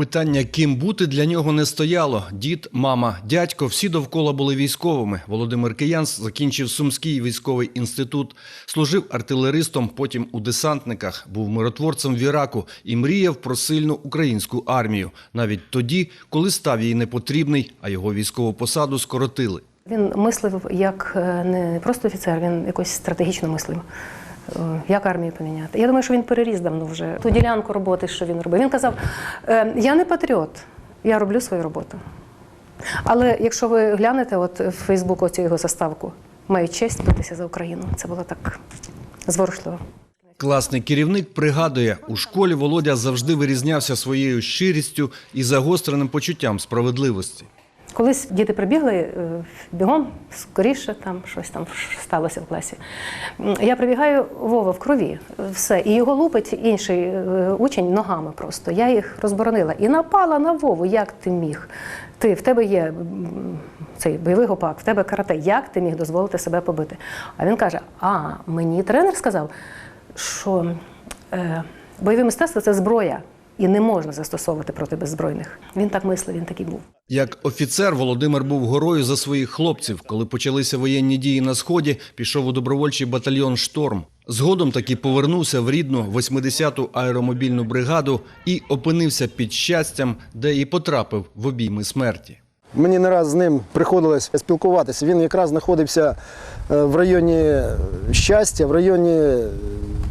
Питання, ким бути для нього не стояло. Дід, мама, дядько всі довкола були військовими. Володимир Киянс закінчив Сумський військовий інститут, служив артилеристом, потім у десантниках, був миротворцем в Іраку і мріяв про сильну українську армію, навіть тоді, коли став їй непотрібний, а його військову посаду скоротили. Він мислив як е, не просто офіцер, він якось стратегічно мислив. Е, Як армію поміняти? Я думаю, що він переріс давно вже ту ділянку роботи, що він робив. Він казав: «Е, я не патріот, я роблю свою роботу. Але якщо ви глянете, от в Фейсбук оцю його заставку, маю честь битися за Україну. Це було так зворушливо. Класний керівник пригадує, у школі Володя завжди вирізнявся своєю щирістю і загостреним почуттям справедливості. Колись діти прибігли е, бігом, скоріше там щось там сталося в класі. Я прибігаю Вова в крові, все. І його лупить інший е, учень ногами просто. Я їх розборонила і напала на Вову. Як ти міг? Ти в тебе є цей бойовий гопак, в тебе карате. Як ти міг дозволити себе побити? А він каже: А мені тренер сказав, що е, бойове мистецтво це зброя. І не можна застосовувати проти беззбройних. Він так мислив, він такий був. Як офіцер Володимир був горою за своїх хлопців. Коли почалися воєнні дії на сході, пішов у добровольчий батальйон Шторм. Згодом таки повернувся в рідну 80-ту аеромобільну бригаду і опинився під щастям, де і потрапив в обійми смерті. Мені не раз з ним приходилось спілкуватися. Він якраз знаходився е, в районі щастя, в районі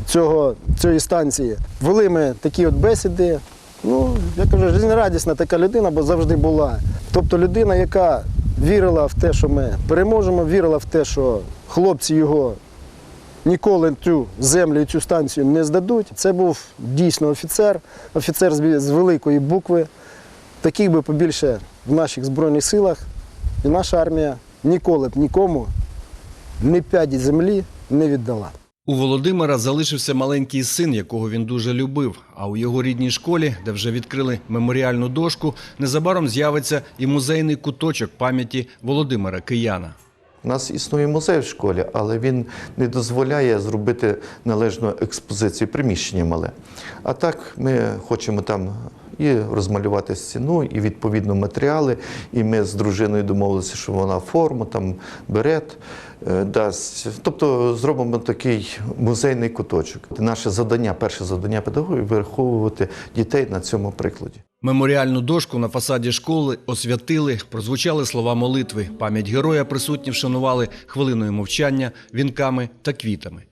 цього, цієї станції. Вели ми такі от бесіди. Ну, я кажу, жизнерадісна така людина, бо завжди була. Тобто людина, яка вірила в те, що ми переможемо, вірила в те, що хлопці його ніколи цю землю і цю станцію не здадуть. Це був дійсно офіцер, офіцер з великої букви. Таких би побільше в наших Збройних силах. І наша армія ніколи б нікому ні п'яді землі не віддала. У Володимира залишився маленький син, якого він дуже любив. А у його рідній школі, де вже відкрили меморіальну дошку, незабаром з'явиться і музейний куточок пам'яті Володимира Кияна. У нас існує музей в школі, але він не дозволяє зробити належну експозицію приміщення мале. А так ми хочемо там і розмалювати стіну, і відповідно матеріали. І ми з дружиною домовилися, що вона форму, там берет е, дасть. Тобто зробимо такий музейний куточок. Наше завдання, перше завдання педагогів виховувати дітей на цьому прикладі. Меморіальну дошку на фасаді школи освятили, прозвучали слова молитви. Пам'ять героя присутні вшанували хвилиною мовчання, вінками та квітами.